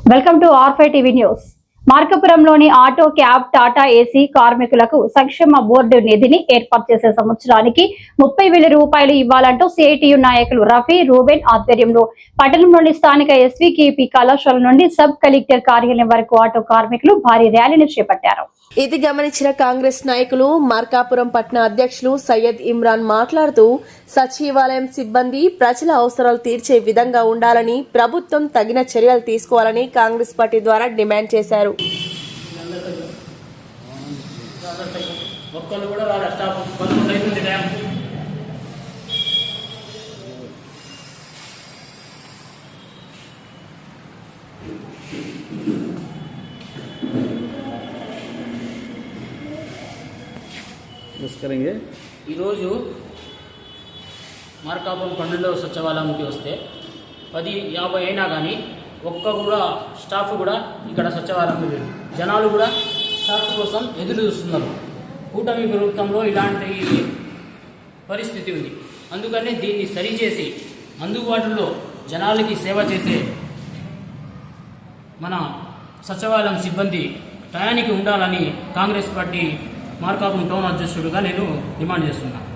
Welcome to R5 TV News. మార్కపురంలోని auto cab Tata AC కార్మికులకు సంక్షేమ బోర్డు నిధిని ఏర్పాటు చేసే సంవత్సరానికి ముప్పై వేల రూపాయలు ఇవ్వాలంటూ సిఐటియు నాయకులు రఫీ రూబెన్ ఆధ్వర్యంలో పట్టణంలోని స్థానిక ఎస్వీకేపీ కళాశాల నుండి సబ్ కలెక్టర్ కార్యాలయం వరకు ఆటో కార్మికులు భారీ ర్యాలీని చేపట్టారు. ఇది గమనించిన కాంగ్రెస్ నాయకులు మార్కాపురం పట్టణ అధ్యక్షులు సయ్యద్ ఇమ్రాన్ మాట్లాడుతూ సచివాలయం సిబ్బంది ప్రజల అవసరాలు తీర్చే విధంగా ఉండాలని ప్రభుత్వం తగిన చర్యలు తీసుకోవాలని కాంగ్రెస్ పార్టీ ద్వారా డిమాండ్ చేశారు. ఒక్కళ్ళు కూడా వాళ్ళ స్టాఫ్ పదకొండు అయిపోయింది డ్యామ్ ఈరోజు మార్కాపురం పన్నెండవ సచివాలయంకి వస్తే పది యాభై అయినా కానీ ఒక్క కూడా స్టాఫ్ కూడా ఇక్కడ సచివాలయంకి లేదు జనాలు కూడా స్టాఫ్ కోసం ఎదురు చూస్తున్నారు. కూటమి ప్రభుత్వంలో ఇలాంటి పరిస్థితి ఉంది. అందుకనే దీన్ని సరిచేసి అందుబాటులో జనాలకి సేవ చేసే మన సచివాలయం సిబ్బంది టయానికి ఉండాలని కాంగ్రెస్ పార్టీ మార్కాపురం టౌన్ అధ్యక్షుడిగా నేను డిమాండ్ చేస్తున్నాను